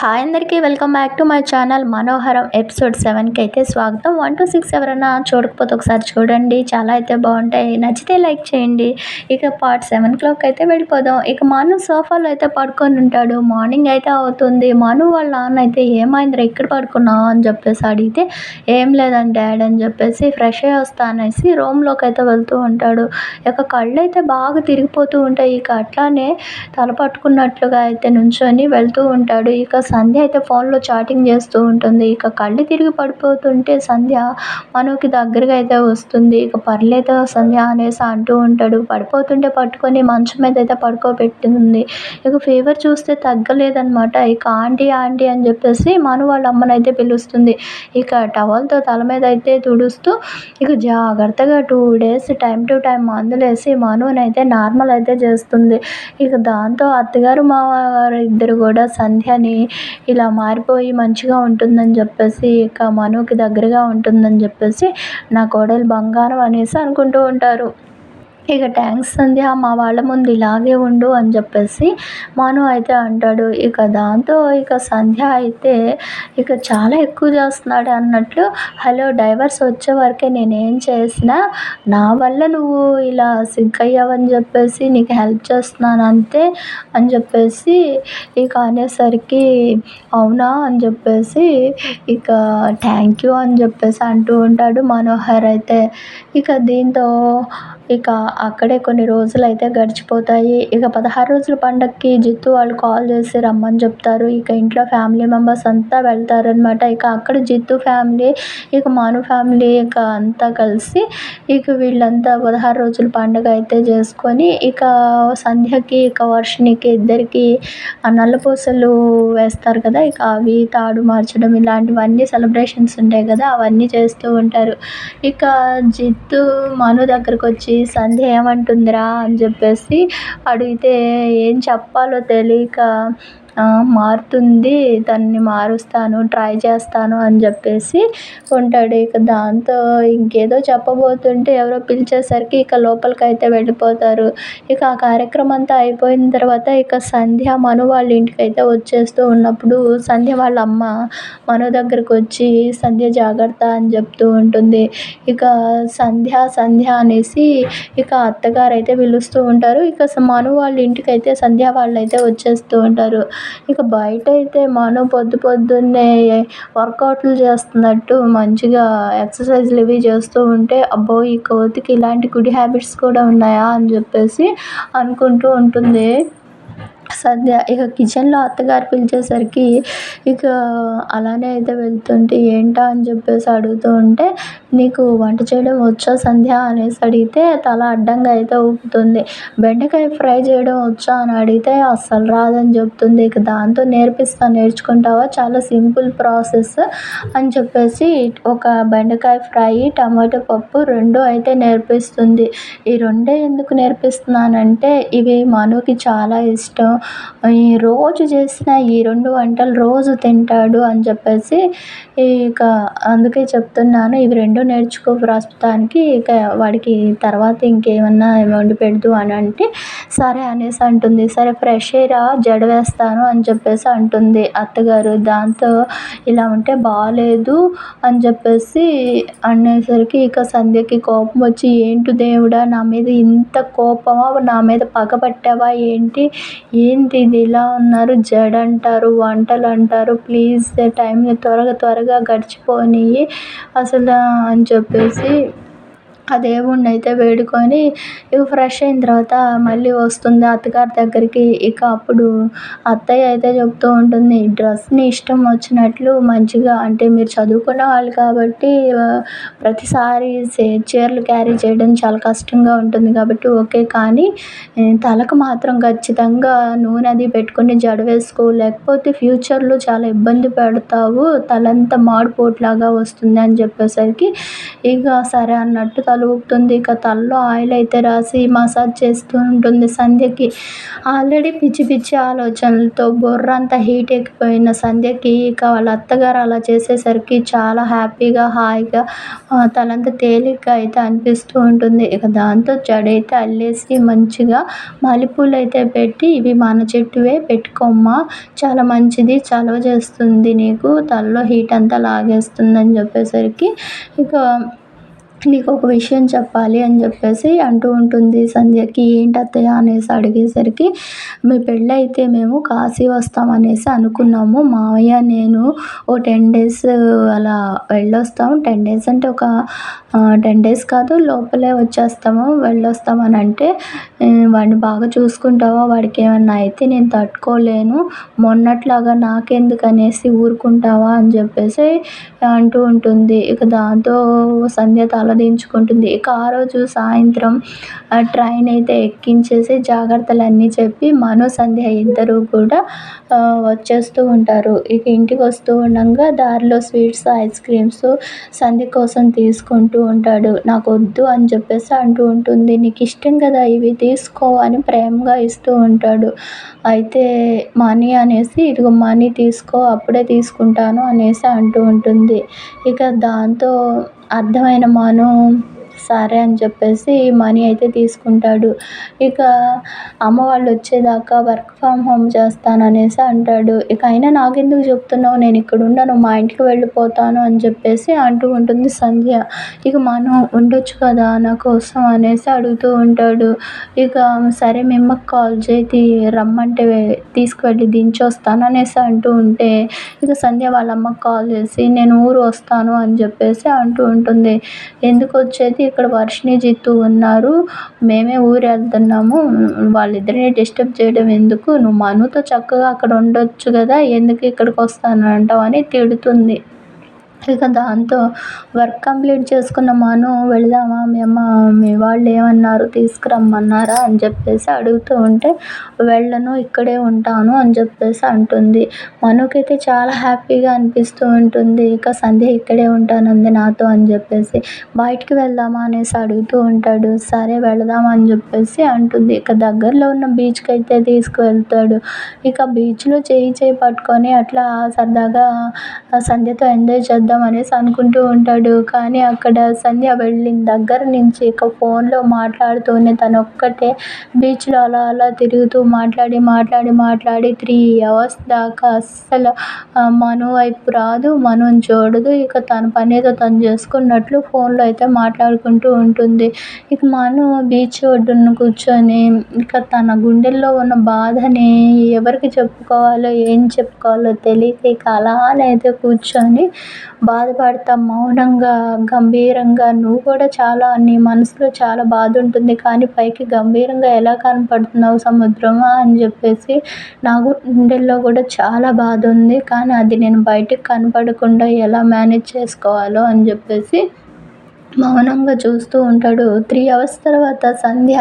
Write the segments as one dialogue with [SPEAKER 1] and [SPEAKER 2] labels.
[SPEAKER 1] Hi అందరికీ welcome back to my channel Manoharam episode సెవెన్కి అయితే స్వాగతం. వన్ టు సిక్స్ ఎవరైనా చూడకపోతే ఒకసారి చూడండి. చాలా అయితే బాగుంటాయి. నచ్చితే లైక్ చేయండి. ఇక పార్ట్ సెవెన్ క్లాక్ అయితే వెళ్ళిపోదాం. ఇక మాను సోఫాలో అయితే పడుకొని ఉంటాడు. మార్నింగ్ అయితే అవుతుంది. మాను వాళ్ళ నాన్న అయితే ఏమైందిరా ఇక్కడ పడుకున్నావు? అని చెప్పేసి అడిగితే ఏం లేదండి డాడ్ అని చెప్పేసి ఫ్రెష్ అయ్యి వస్తా అనేసి రూమ్లోకి అయితే వెళ్తూ ఉంటాడు. ఇక కళ్ళు అయితే బాగా తిరిగిపోతూ ఉంటాయి. ఇక అట్లానే తల పట్టుకున్నట్లుగా అయితే నుంచొని వెళ్తూ ఉంటాడు. ఇక సంధ్య అయితే ఫోన్లో చాటింగ్ చేస్తూ ఉంటుంది. ఇక కళ్ళు తిరిగి పడిపోతుంటే సంధ్య మనకి దగ్గరగా అయితే వస్తుంది. ఇక పర్లేదు సంధ్య అనేసి అంటూ ఉంటాడు. పడిపోతుంటే పట్టుకొని మంచం మీద అయితే పడుకోబెట్టింది. ఇక ఫీవర్ చూస్తే తగ్గలేదనమాట ఇక ఆంటీ ఆంటీ అని చెప్పేసి మను వాళ్ళ అమ్మనైతే పిలుస్తుంది. ఇక టవల్తో తల మీద అయితే తుడుస్తూ ఇక జాగ్రత్తగా two days time to time మందులు వేసి మనునైతే నార్మల్ అయితే చేస్తుంది. ఇక దాంతో అత్తగారు మామగారు ఇద్దరు కూడా సంధ్యని ఇలా మారిపోయి మంచిగా ఉంటుందని చెప్పేసి ఇక మనుకి దగ్గరగా ఉంటుందని చెప్పేసి నా కోడలు బంగారం అనేసి అనుకుంటూ ఉంటారు. ఇక థ్యాంక్స్ సంధ్య మా వాళ్ళ ముందు ఇలాగే ఉండు అని చెప్పేసి మను అయితే అంటాడు. ఇక దాంతో ఇక సంధ్య అయితే ఇక చాలా ఎక్కువ చేస్తున్నాడు అన్నట్లు హలో డైవర్స్ వచ్చే వరకే నేనేం చేసినా నా వల్ల నువ్వు ఇలా సింక్ అయ్యావని చెప్పేసి నీకు హెల్ప్ చేస్తున్నాను అంతే అని చెప్పేసి ఇక అనేసరికి అవునా అని చెప్పేసి ఇక థ్యాంక్ యూ అని చెప్పేసి అంటూ ఉంటాడు మనోహర్ అయితే. ఇక దీంతో ఇక అక్కడే కొన్ని రోజులు అయితే గడిచిపోతాయి. ఇక పదహారు రోజుల పండక్కి జిత్తు వాళ్ళు కాల్ చేసి రమ్మని చెప్తారు. ఇక ఇంట్లో ఫ్యామిలీ మెంబర్స్ అంతా వెళ్తారనమాట ఇక అక్కడ జిత్తు ఫ్యామిలీ ఇక మాను ఫ్యామిలీ ఇక అంతా కలిసి ఇక వీళ్ళంతా పదహారు రోజుల పండుగ అయితే చేసుకొని ఇక సంధ్యకి ఇక వర్షినికి ఇద్దరికి నల్లపూసలు వేస్తారు కదా. ఇక అవి తాడు మార్చడం ఇలాంటివన్నీ సెలబ్రేషన్స్ ఉంటాయి కదా. అవన్నీ చేస్తూ ఉంటారు. ఇక జిత్తు మను దగ్గరకు వచ్చి సంధ్య ఏమంటుందిరా అని చెప్పేసి అడిగితే ఏం చెప్పాలో తెలియక మారుతుంది దాన్ని మారుస్తాను ట్రై చేస్తాను అని చెప్పేసి ఉంటాడు. ఇక దాంతో ఇంకేదో చెప్పబోతుంటే ఎవరో పిలిచేసరికి ఇక లోపలికి అయితే వెళ్ళిపోతారు. ఇక ఆ కార్యక్రమం అంతా అయిపోయిన తర్వాత ఇక సంధ్య మను వాళ్ళ ఇంటికి అయితే వచ్చేస్తూ ఉన్నప్పుడు సంధ్య వాళ్ళ అమ్మ మను దగ్గరకు వచ్చి సంధ్య జాగ్రత్త అని చెప్తూ ఉంటుంది. ఇక సంధ్య సంధ్య అనేసి ఇక అత్తగారు అయితే పిలుస్తూ ఉంటారు. ఇక మను వాళ్ళ ఇంటికి అయితే సంధ్య వాళ్ళు అయితే వచ్చేస్తూ ఉంటారు. ఇక బయట అయితే మనం పొద్దు పొద్దున్నే వర్కౌట్లు చేస్తున్నట్టు మంచిగా ఎక్సర్సైజ్లు ఇవి చేస్తూ ఉంటే అబ్బో ఈ కోతికి ఇలాంటి గుడ్ హ్యాబిట్స్ కూడా ఉన్నాయా అని చెప్పేసి అనుకుంటూ ఉంటుంది. సద్య ఇక కిచెన్లో అత్తగారు పిలిచేసరికి ఇక అలానే అయితే వెళ్తుంటే ఏంటా? అని చెప్పేసి అడుగుతూ ఉంటే నీకు వంట చేయడం వచ్చా సంధ్య? అనేసి అడిగితే తల అడ్డంగా అయితే ఊపుతుంది. బెండకాయ ఫ్రై చేయడం వచ్చా? అని అడిగితే అస్సలు రాదని చెప్తుంది. ఇక దాంతో నేర్పిస్తా నేర్చుకుంటావా? చాలా సింపుల్ ప్రాసెస్. అని చెప్పేసి ఒక బెండకాయ ఫ్రై టమాటో పప్పు రెండు అయితే నేర్పిస్తుంది. ఈ రెండే ఎందుకు నేర్పిస్తున్నానంటే ఇవి మనుకి చాలా ఇష్టం. ఈ రోజు చేసిన ఈ రెండు వంటలు రోజు తింటాడు అని చెప్పేసి ఇక అందుకే చెప్తున్నాను. ఇవి రెండు నేర్చుకో ప్రస్తుతానికి. ఇక వాడికి తర్వాత ఇంకేమన్నా వండి పెడదు అని అంటే సరే అనేసి అంటుంది. సరే ఫ్రెష్ ఎయిరా జడ వేస్తాను అని చెప్పేసి అంటుంది. అత్తగారు దాంతో ఇలా ఉంటే బాగాలేదు అని చెప్పేసి అనేసరికి ఇక సంధ్యకి కోపం వచ్చి ఏంటి దేవుడా నా మీద ఇంత కోపమా? నా మీద పగబట్టావా ఏంటి? ఏంటి ఇది? ఇలా ఉన్నారు జడ అంటారు వంటలు అంటారు ప్లీజ్ టైంని త్వరగా త్వరగా గడిచిపోని అసలు అని చెప్పేసి ఆ దేవుడిని అయితే వేడుకొని ఇక ఫ్రెష్ అయిన తర్వాత మళ్ళీ వస్తుంది అత్తగారి దగ్గరికి. ఇక అప్పుడు అత్తయ్య అయితే చెప్తూ ఉంటుంది డ్రెస్ని ఇష్టం వచ్చినట్లు మంచిగా అంటే మీరు చదువుకున్న వాళ్ళు కాబట్టి ప్రతిసారి చీరలు క్యారీ చేయడం చాలా కష్టంగా ఉంటుంది కాబట్టి ఓకే కానీ తలకు మాత్రం ఖచ్చితంగా నూనె అది పెట్టుకొని జడ వేసుకో. లేకపోతే ఫ్యూచర్లో చాలా ఇబ్బంది పడతావు తలంతా మాడిపోట్లాగా వస్తుంది అని చెప్పేసరికి ఇక సరే అన్నట్టు తల ఊపుతుంది. ఇక తలలో ఆయిల్ అయితే రాసి మసాజ్ చేస్తూ ఉంటుంది సంధ్యకి. ఆల్రెడీ పిచ్చి పిచ్చి ఆలోచనలతో బుర్ర అంతా హీట్ ఎక్కిపోయిన సంధ్యకి ఇక వాళ్ళ అత్తగారు అలా చేసేసరికి చాలా హ్యాపీగా హాయిగా తలంతా తేలిగ్గా అయితే అనిపిస్తూ ఉంటుంది. ఇక దాంతో జడైతే అల్లేసి మంచిగా మల్లెపూలు అయితే పెట్టి ఇవి మన చెట్టువే పెట్టుకోమ్మా చాలా మంచిది చలవ చేస్తుంది నీకు తలలో హీట్ అంతా లాగేస్తుందని చెప్పేసరికి ఇక నీకు ఒక విషయం చెప్పాలి అని చెప్పేసి అంటూ ఉంటుంది సంధ్యకి. ఏంటి అత్తయ్య? అనేసి అడిగేసరికి మీ పెళ్ళైతే మేము కాశీ వస్తాం అనేసి అనుకున్నాము. మావయ్య నేను ఓ టెన్ డేస్ అలా వెళ్ళొస్తాం. టెన్ డేస్ అంటే ఒక టెన్ డేస్ కాదు లోపలే వచ్చేస్తాము వెళ్ళొస్తాం అని అంటే వాడిని బాగా చూసుకుంటావా? వాడికి ఏమన్నా అయితే నేను తట్టుకోలేను. మొన్నట్లాగా నాకెందుకు అనేసి ఊరుకుంటావా అని చెప్పేసి అంటూ ఉంటుంది. ఇక దాంతో సంధ్య తలదించుకుంటుంది ఇక ఆ రోజు సాయంత్రం ట్రైన్ అయితే ఎక్కించేసి జాగ్రత్తలన్నీ చెప్పి మను సంధ్య ఇద్దరు కూడా వచ్చేస్తూ ఉంటారు. ఇక ఇంటికి వస్తూ ఉండగా దారిలో స్వీట్స్ ఐస్ క్రీమ్స్ సంధ్య కోసం తీసుకుంటూ ఉంటాడు. నాకు వద్దు అని చెప్పేసి అంటూ ఉంటుంది. నీకు ఇష్టం కదా ఇవి తీసుకో అని ప్రేమగా ఇస్తూ ఉంటాడు. అయితే మనీ అనేసి ఇదిగో మనీ తీసుకో అప్పుడే తీసుకుంటాను అనేసి అంటూ ఉంటుంది. ఇక దాంతో అర్థమైన మాను సరే అని చెప్పేసి మనీ అయితే తీసుకుంటాడు. ఇక అమ్మ వాళ్ళు వచ్చేదాకా వర్క్ ఫ్రమ్ హోమ్ చేస్తాను అనేసి అంటాడు. ఇక అయినా నాకెందుకు చెప్తున్నావు? నేను ఇక్కడ ఉండను మా ఇంటికి వెళ్ళిపోతాను అని చెప్పేసి అంటూ ఉంటుంది సంధ్య. ఇక మనం ఉండొచ్చు కదా నా కోసం అనేసి అడుగుతూ ఉంటాడు. ఇక సరే మిమ్మకి కాల్ చేసి రమ్మంటే తీసుకువెళ్ళి దించొస్తాను అనేసి అంటూ ఉంటే ఇక సంధ్య వాళ్ళ అమ్మకి కాల్ చేసి నేను ఊరు వస్తాను అని చెప్పేసి అంటూ ఉంటుంది. ఎందుకు వచ్చేది? ఇక్కడ వర్షిణి జిత్తు ఉన్నారు. మేమే ఊరు వెళ్తున్నాము వాళ్ళిద్దరిని డిస్టర్బ్ చేయడం ఎందుకు? నువ్వు మనుతో చక్కగా అక్కడ ఉండొచ్చు కదా? ఎందుకు ఇక్కడికి వస్తాను అంటావు అని తిడుతుంది. ఇక దాంతో వర్క్ కంప్లీట్ చేసుకున్న మను వెళదామా మీ అమ్మ మీ వాళ్ళు ఏమన్నారు తీసుకురమ్మన్నారా అని చెప్పేసి అడుగుతూ ఉంటే వెళ్ళను ఇక్కడే ఉంటాను అని చెప్పేసి అంటుంది. మనుకైతే చాలా హ్యాపీగా అనిపిస్తూ ఉంటుంది. ఇక సంధ్య ఇక్కడే ఉంటానంది నాతో అని చెప్పేసి బయటికి వెళ్దామా అనేసి అడుగుతూ ఉంటాడు. సరే వెళదాం అని చెప్పేసి అంటుంది. ఇక దగ్గరలో ఉన్న బీచ్కి అయితే తీసుకువెళ్తాడు. ఇక బీచ్లో చేయి చేయి పట్టుకొని అట్లా సరదాగా సంధ్యతో ఎంజాయ్ చేద్దాం అనేసి అనుకుంటూ ఉంటాడు. కానీ అక్కడ సంధ్య వెళ్ళిన దగ్గర నుంచి ఇక ఫోన్లో మాట్లాడుతూనే తను ఒక్కటే బీచ్లో అలా అలా తిరుగుతూ మాట్లాడి మాట్లాడి మాట్లాడి త్రీ అవర్స్ దాకా అస్సలు మను వైపు రాదు మనుని చూడదు. ఇక తన పని ఏదో తను చేసుకున్నట్లు ఫోన్లో అయితే మాట్లాడుకుంటూ ఉంటుంది. ఇక మను బీచ్ ఒడ్డున కూర్చొని ఇక తన గుండెల్లో ఉన్న బాధని ఎవరికి చెప్పుకోవాలో ఏం చెప్పుకోవాలో తెలియక ఇక అలానే అయితే కూర్చొని బాధపడతా మౌనంగా గంభీరంగా. నువ్వు కూడా చాలా నీ మనసులో చాలా బాధ ఉంటుంది. కానీ పైకి గంభీరంగా ఎలా కనపడుతున్నావు సముద్రమా అని చెప్పేసి నా గుండెల్లో కూడా చాలా బాధ ఉంది. కానీ అది నేను బయటకు కనపడకుండా ఎలా మేనేజ్ చేసుకోవాలో అని చెప్పేసి మౌనంగా చూస్తూ ఉంటాడు. త్రీ అవర్స్ తర్వాత సంధ్య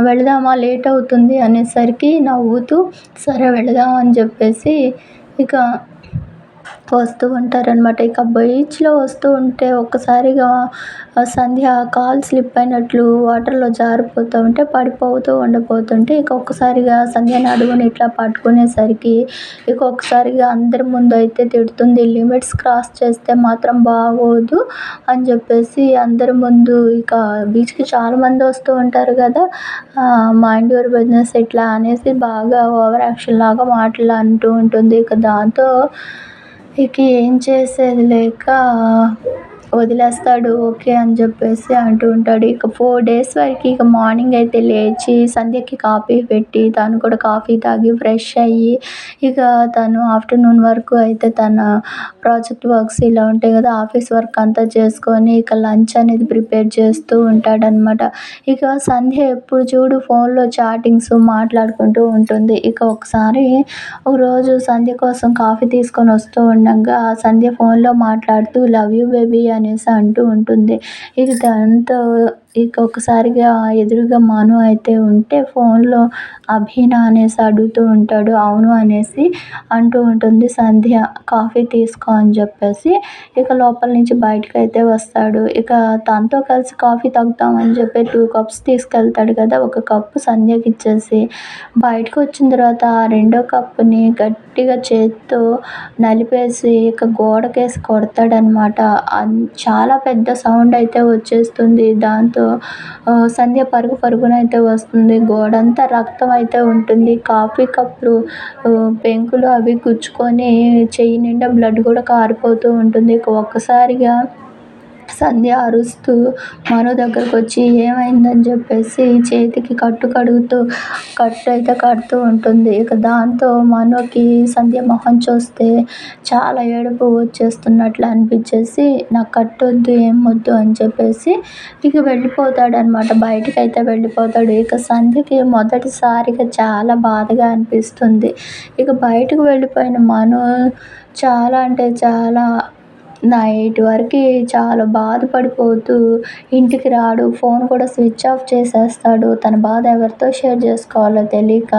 [SPEAKER 1] వెళదామా లేట్ అవుతుంది అనేసరికి నవ్వుతూ సరే వెళదాం అని చెప్పేసి ఇక వస్తూ ఉంటారనమాట ఇక బీచ్లో వస్తూ ఉంటే ఒక్కసారిగా సంధ్య కాలు స్లిప్ అయినట్లు వాటర్లో జారిపోతూ ఉంటే పడిపోతూ ఉండిపోతుంటే ఇక ఒక్కసారిగా సంధ్య నడుముని ఇట్లా పట్టుకునేసరికి ఇక ఒక్కసారిగా అందరి ముందు అయితే తిడుతుంది లిమిట్స్ క్రాస్ చేస్తే మాత్రం బాగోదు అని చెప్పేసి అందరి ముందు ఇక బీచ్కి చాలామంది వస్తూ ఉంటారు కదా మైండ్ యువర్ బిజినెస్ ఇట్లా అనేసి బాగా ఓవర్ యాక్షన్ లాగా మాటలు అంటూ ఉంటుంది. ఇక దాంతో ఇక ఏం చేసేది లేక వదిలేస్తాడు ఓకే అని చెప్పేసి అంటూ ఉంటాడు. ఇక ఫోర్ డేస్ వరకు ఇక మార్నింగ్ అయితే లేచి సంధ్యకి కాఫీ పెట్టి తను కూడా కాఫీ తాగి ఫ్రెష్ అయ్యి ఇక తను ఆఫ్టర్నూన్ వరకు అయితే తన ప్రాజెక్ట్ వర్క్స్ ఇలా ఉంటాయి కదా ఆఫీస్ వర్క్ అంతా చేసుకొని ఇక లంచ్ అనేది ప్రిపేర్ చేస్తూ ఉంటాడనమాట ఇక సంధ్య ఎప్పుడు చూడు ఫోన్లో చాటింగ్స్ మాట్లాడుకుంటూ ఉంటుంది. ఇక ఒకసారి ఒకరోజు సంధ్య కోసం కాఫీ తీసుకొని వస్తూ ఉండగా సంధ్య ఫోన్లో మాట్లాడుతూ లవ్ యూ బేబీ అనేసి అంటూ ఉంటుంది. ఇది దాంతో ఇక ఒక్కసారిగా ఎదురుగా మను అయితే ఉంటే ఫోన్లో అభినా అనేసి అడుగుతూ ఉంటాడు అవును అనేసి అంటూ ఉంటుంది. సంధ్య కాఫీ తీసుకో అని చెప్పేసి ఇక లోపల నుంచి బయటకు అయితే వస్తాడు. ఇక తనతో కలిసి కాఫీ తాగుతామని చెప్పి టూ కప్స్ తీసుకెళ్తాడు కదా ఒక కప్పు సంధ్యకి ఇచ్చేసి. బయటకు వచ్చిన తర్వాత ఆ రెండో కప్పుని గట్టిగా చేత్తో నలిపేసి ఇక గోడకేసి కొడతాడనమాట. చాలా పెద్ద సౌండ్ అయితే వచ్చేస్తుంది. దాంతో సంధ్య పరుగు పరుగున అయితే వస్తుంది. గోడంతా రక్తం అయితే ఉంటుంది. కాఫీ కప్పులు పెంకులు అవి గుచ్చుకొని చెయ్యి నిండా బ్లడ్ కూడా కారిపోతూ ఉంటుంది. ఒక్కసారిగా సంధ్య అరుస్తూ మను దగ్గరకు వచ్చి ఏమైందని చెప్పేసి చేతికి కట్టు కడుగుతూ కట్టు అయితే కడుతూ ఉంటుంది. ఇక దాంతో మనుకి సంధ్య మొహం చూస్తే చాలా ఏడుపు వచ్చేస్తున్నట్లు అనిపించేసి నాకు కట్టు వద్దు ఏం వద్దు అని చెప్పేసి ఇక వెళ్ళిపోతాడనమాట. బయటికి అయితే వెళ్ళిపోతాడు. ఇక సంధ్యకి మొదటిసారిగా చాలా బాధగా అనిపిస్తుంది. ఇక బయటకు వెళ్ళిపోయిన మను చాలా అంటే చాలా నైట్ వరకు చాలా బాధపడిపోతూ ఇంటికి రాడు. ఫోన్ కూడా స్విచ్ ఆఫ్ చేసేస్తాడు. తన బాధ ఎవరితో షేర్ చేసుకోవాలో తెలియక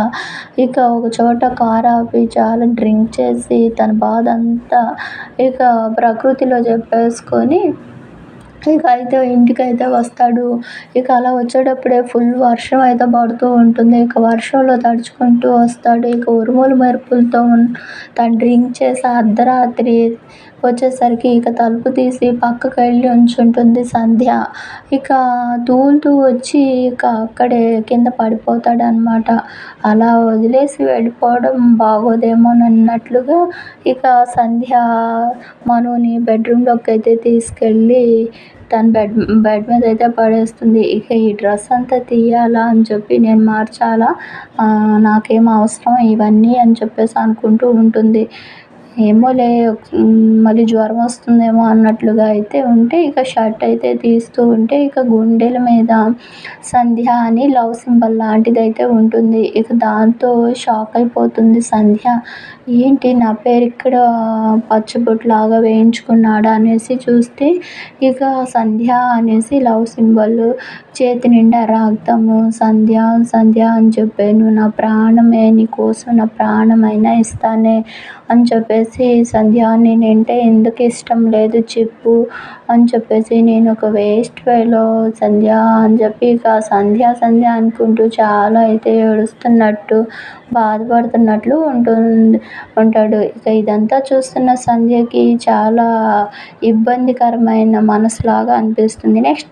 [SPEAKER 1] ఇక ఒక చోట కార్ ఆపి చాలా డ్రింక్ చేసి తన బాధ అంతా ఇక ప్రకృతిలో చెప్పేసుకొని ఇక అయితే ఇంటికి అయితే వస్తాడు. ఇక అలా వచ్చేటప్పుడే ఫుల్ వర్షం అయితే పడుతూ ఉంటుంది. ఇక వర్షంలో తడుచుకుంటూ వస్తాడు. ఇక ఉరుములు మెరుపులతో తను డ్రింక్ చేసి అర్ధరాత్రి వచ్చేసరికి ఇక తలుపు తీసి పక్కకు వెళ్ళి ఉంచుంటుంది సంధ్య. ఇక తూలుతూ వచ్చి ఇక అక్కడే కింద పడిపోతాడనమాట అలా వదిలేసి వెళ్ళిపోవడం బాగోదేమోనన్నట్లుగా ఇక సంధ్య మనుని బెడ్రూమ్లోకి అయితే తీసుకెళ్ళి తన బెడ్ బెడ్ మీద అయితే పడేస్తుంది. ఇక ఈ డ్రెస్ అంతా తీయాలా అని చెప్పి నేను మార్చాలా? నాకేం అవసరం ఇవన్నీ అని చెప్పేసి అనుకుంటూ ఉంటుంది. ఏమోలే మళ్ళీ జ్వరం వస్తుందేమో అన్నట్లుగా అయితే ఉంటే ఇక షర్ట్ అయితే తీస్తూ ఉంటే ఇక గుండెల మీద సంధ్య అని లవ్ సింబల్ లాంటిది అయితే ఉంటుంది. ఇక దాంతో షాక్ అయిపోతుంది సంధ్య. ఏంటి నా పేరు ఇక్కడ పచ్చబొట్లాగా వేయించుకున్నాడా అనేసి చూస్తే ఇక సంధ్య అనేసి లవ్ సింబల్ చేతి నిండా రక్తము సంధ్య సంధ్య అని చెప్పాను. నా ప్రాణమే నీకోసం నా ప్రాణమైనా ఇస్తానే అని చెప్పేసి చెప్పేసి సంధ్య నేనంటే ఎందుకు ఇష్టం లేదు చెప్పు అని చెప్పేసి నేను ఒక వేస్ట్ వేలో సంధ్య అని చెప్పి ఇక సంధ్య సంధ్య అనుకుంటూ చాలా అయితే ఏడుస్తున్నట్టు బాధపడుతున్నట్లు ఉంటుంది ఉంటాడు. ఇక ఇదంతా చూస్తున్న సంధ్యకి చాలా ఇబ్బందికరమైన మనసులాగా అనిపిస్తుంది. నెక్స్ట్.